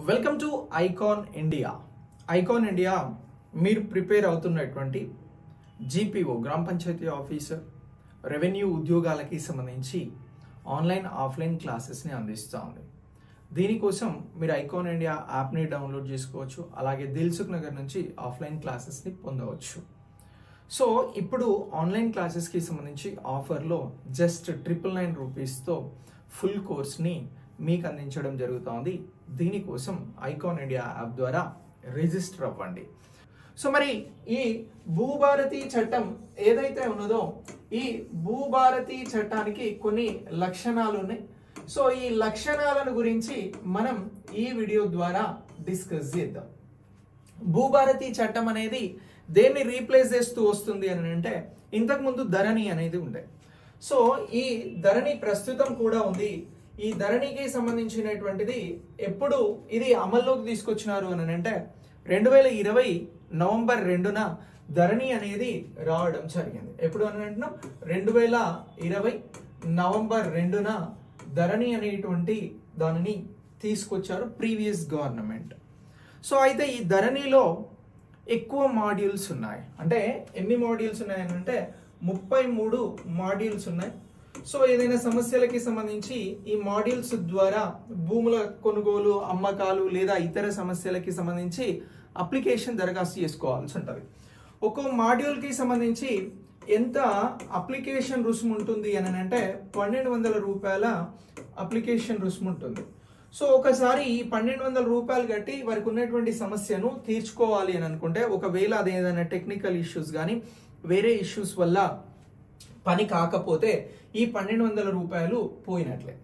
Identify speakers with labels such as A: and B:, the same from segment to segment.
A: Welcome to Icon India Icon India మీరు prepare అవుతున్నటువంటి GPO గ్రామ పంచాయతీ ఆఫీసర్ రెవెన్యూ ఉద్యోగాలకి సంబంధించి ఆన్లైన్ ఆఫ్లైన్ క్లాసెస్ని అందిస్తూ ఉంది. దీనికోసం మీరు ఐకాన్ ఇండియా యాప్ని డౌన్లోడ్ చేసుకోవచ్చు. అలాగే దిల్సుఖ్ నగర్ నుంచి ఆఫ్లైన్ క్లాసెస్ని పొందవచ్చు. సో ఇప్పుడు ఆన్లైన్ క్లాసెస్కి సంబంధించి ఆఫర్లో జస్ట్ ట్రిపుల్ నైన్ రూపీస్తో ఫుల్ కోర్స్ని మీకు అందించడం జరుగుతోంది దీనికోసం ఐకాన్ ఇండియా యాప్ ద్వారా రిజిస్టర్ అవ్వండి. సో మరి ఈ భూభారతి చట్టం ఏదైతే ఉన్నదో ఈ భూభారతి చట్టానికి కొన్ని లక్షణాలు ఉన్నాయి. సో ఈ లక్షణాలను గురించి మనం ఈ వీడియో ద్వారా డిస్కస్ చేద్దాం. భూభారతి చట్టం అనేది దేన్ని రీప్లేస్ చేస్తూ వస్తుంది అని అంటే ఇంతకుముందు ధరణి అనేది ఉండే. సో ఈ ధరణి ప్రస్తుతం కూడా ఉంది. ఈ ధరణికి సంబంధించినటువంటిది ఎప్పుడు ఇది అమల్లోకి తీసుకొచ్చినారు అని అంటే రెండు వేల ఇరవై నవంబర్ రెండున ధరణి అనేది రావడం జరిగింది. ఎప్పుడు అని అంటున్నాం రెండు వేల ఇరవై నవంబర్ రెండున ధరణి అనేటువంటి దానిని తీసుకొచ్చారు ప్రీవియస్ గవర్నమెంట్. సో అయితే ఈ ధరణిలో ఎక్కువ మాడ్యూల్స్ ఉన్నాయి. అంటే ఎన్ని మాడ్యూల్స్ ఉన్నాయని అంటే ముప్పై మూడు మాడ్యూల్స్ ఉన్నాయి. సో ఏదైనా సమస్యలకి సంబంధించి ఈ మాడ్యూల్స్ ద్వారా భూముల కొనుగోలు అమ్మకాలు లేదా ఇతర సమస్యలకి సంబంధించి అప్లికేషన్ దరఖాస్తు చేసుకోవాల్సి ఉంటుంది. ఒక్కో మాడ్యూల్కి సంబంధించి ఎంత అప్లికేషన్ రుసుము ఉంటుంది అని అంటే పన్నెండు వందల రూపాయల అప్లికేషన్ రుసుము ఉంటుంది. సో ఒకసారి ఈ పన్నెండు వందల రూపాయలు కట్టి వారికి ఉన్నటువంటి సమస్యను తీర్చుకోవాలి అని అనుకుంటే ఒకవేళ అది ఏదైనా టెక్నికల్ ఇష్యూస్ కానీ వేరే ఇష్యూస్ వల్ల పని కాకపోతే ఈ పన్నెండు వందల రూపాయలు పోయినట్లే.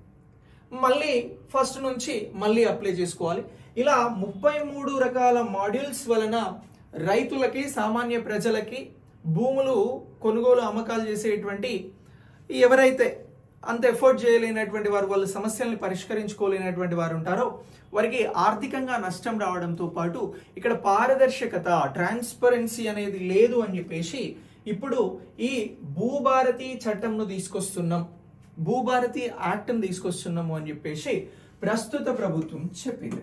A: మళ్ళీ ఫస్ట్ నుంచి మళ్ళీ అప్లై చేసుకోవాలి. ఇలా ముప్పై మూడు రకాల మాడ్యూల్స్ వలన రైతులకి సామాన్య ప్రజలకి భూములు కొనుగోలు అమ్మకాలు చేసేటువంటి ఎవరైతే అంత ఎఫర్ట్ చేయలేనటువంటి వారు వాళ్ళ సమస్యల్ని పరిష్కరించుకోలేనటువంటి వారు ఉంటారో వారికి ఆర్థికంగా నష్టం రావడంతో పాటు ఇక్కడ పారదర్శకత ట్రాన్స్పరెన్సీ అనేది లేదు అని చెప్పేసి ఇప్పుడు ఈ భూభారతి చట్టంను తీసుకొస్తున్నాం. భూభారతి యాక్ట్ని తీసుకొస్తున్నాము అని చెప్పేసి ప్రస్తుత ప్రభుత్వం చెప్పింది.